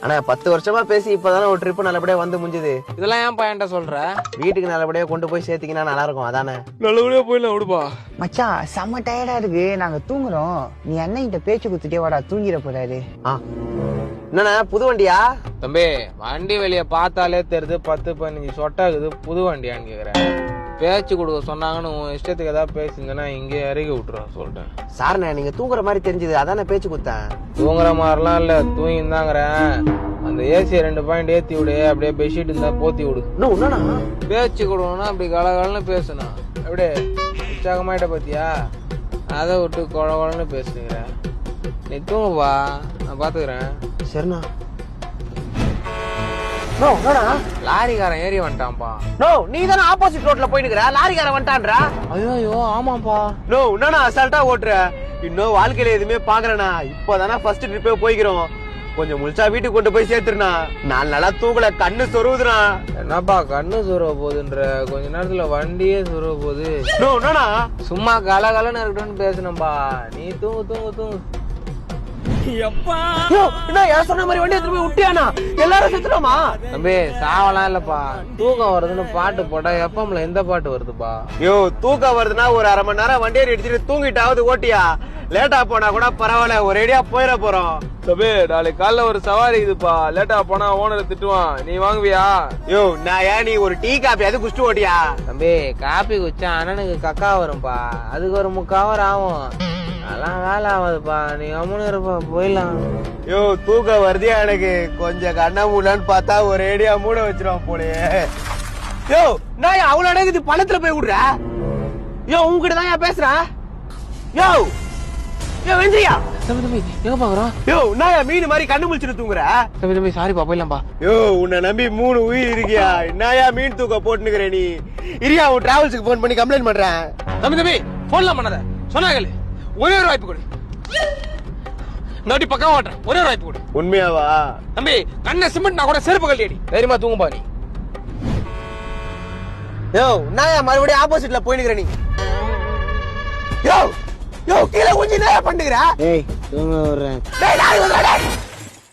ஆனா பத்து வருஷமா பேசி இப்பதானே ஒரு ட்ரிப் நல்லபடியா வந்து முடிஞ்சுது. இதெல்லாம் ஏன் பையன்ட்ட சொல்ற? வீட்டுக்கு நல்லபடியா கொண்டு போய் சேர்த்தீங்கன்னா நல்லா இருக்கும் அதானே? நல்லபடியா போயிடலாம் விடுப்பா மச்சான் செம்ம டயர்டா இருக்கு. நாங்க தூங்குறோம். நீ அண்ணன்கிட்ட பேச்சு குத்துட்டே வாடா தூங்கிட போறாரு. ஆ. என்னண்ணா புது வண்டியா? தம்பி வண்டி வெளிய பார்த்தாலே தெரியுது பத்து பதினஞ்சு சொட்டாக்குது புது வண்டியான்னு கேக்குறேன். பேச்சு கொடுக்க சொன்னாங்கன்னு உன் இஷ்டத்துக்கு ஏதாவது பேசியிருந்தேன்னா இங்கே இறக்கி விட்டுருவேன் சொல்லிட்டேன். சார்ண்ணே நீங்க தூங்குற மாதிரி தெரிஞ்சது அதானே பேச்சு குத்தேன் தூங்குற மாதிரிலாம் இல்ல தூங்கிந்தாங்கிறேன் அந்த ஏசியை ரெண்டு பாயிண்ட் ஏத்தி விடு அப்படியே பெட்ஷீட் இருந்தா போத்தி விடு. இன்னும் என்னண்ணா பேச்சு கொடுக்கணும்னா அப்படி கலகலன்னு பேசணும் அப்படியே உற்சாகமாயிட்ட பாத்தியா? அதை விட்டு குழ குழன்னு பேசுகிறேன் நீ தூங்குப்பா நான் பாத்துக்கிறேன். சரிண்ணா நோ என்னடா? லாரிக்காரன் ஏறி வந்துட்டான்ப்பா. நோ நீ தானே ஆப்போசிட் ரோட்ல போயினுக்கிற லாரிக்காரன் வந்துட்டான்றா? ஐயோ ஆமாப்பா நோ என்னண்ணா அசால்ட்டா ஓட்டுற? இன்னும் வாழ்க்கையில எதுவுமே பாக்குறேண்ணா இப்பதானே ஃபர்ஸ்ட் ட்ரிப்பே போய்க்கிறோம். கொஞ்சம் முழுசா வீட்டுக்கு கொண்டு போய் சேர்த்துருண்ணா. நாலு நாளா தூங்கல கண்ணு சொருவுதுண்ணா. என்னப்பா கண்ணு சுருவ போகுதுன்ற? கொஞ்ச நேரத்துல வண்டியே சுருவ போகுது. நோ என்னண்ணா சும்மா கலகலன்னு இருக்கட்டும்னு பேசணும்பா நீ தூங்கு தூங்கு தூங்கு. என்ன ஏன் சொன்ன மாதிரி வண்டி போய் விட்டியானா? எல்லாரும் செத்துறோமா தம்பி சாவலாம் இல்லப்பா. தூக்கம் வருதுன்னு பாட்டு போட்டா எப்பம்ல எந்த பாட்டு வருதுப்பா? யோ தூக்கம் வருதுன்னா ஒரு அரை மணி நேரம் வண்டியை எடுத்துட்டு தூங்கிட்டாவது ஓட்டியா? லேட்டா போனா கூட பரவாயில்ல ஒரு ஐடியா போயிட போறோம். தம்பி நாளைக்கு காலைல ஒரு சவாரி இதுப்பா லேட்டா போனா ஓனர் திட்டுவான். நீ வாங்குவியா? யோ நான் ஏன் நீ ஒரு டீ காப்பி அது குடிச்சிட்டு ஓட்டியா? தம்பி காப்பி குச்சா அண்ணனுக்கு கக்கா வரும்பா அதுக்கு ஒரு முக்காவர் ஆகும். அதெல்லாம் வேலை ஆகாதுப்பா. நீ அம்மனு இருப்பா போயிடலாம். யோ தூக்கம் வருதியா எனக்கு? கொஞ்சம் கண்ண மூடலான்னு பார்த்தா ஒரு ஐடியா மூட வச்சிருவான் போலயே. யோ நான் அவ்வளவு அடங்குது பணத்துல போய் விடுற யோ உங்ககிட்ட தான் ஏன் பேசுறேன்? யோ வெந்திரியா தம்பி தம்பி எங்க பாக்குறோம் யோ நான் மீன் மாதிரி கண்ணு முழிச்சிட்டு தூங்குற? தம்பி தம்பி சாரிப்பா போயிடலாம்ப்பா யோ உன்னை நம்பி மூணு உயிர் இருக்கியா? என்னயா மீன் தூக்க போட்டுனுக்குற நீ? இரியா உன் டிராவல்ஸுக்கு ஃபோன் பண்ணி கம்ப்ளைண்ட் பண்றேன். தம்பி தம்பி போன்லாம் பண்ணாத. சொன்னாங்களே ஒரே ஒரு வாய்ப்பு கொடு. நோட்டி பக்கம் ஓட்டுறேன். ஒரே ஒரு வாய்ப்பு கொடு. உண்மையாவா? தம்பி கண்ணை சிமெண்ட் நான் கூட செருப்பு கழட்டி அடி தைரியமா தூங்குப்பா நீ. யோ நான் மறுபடியும் ஆப்போசிட்ல போயினுக்குற நீ. யோ! யோ கீழே கொஞ்சம் நேரம் பண்ணுகிற? ஏய் தூங்க விடுறேன். டேய் நாளைக்கு வந்துடா டேய்.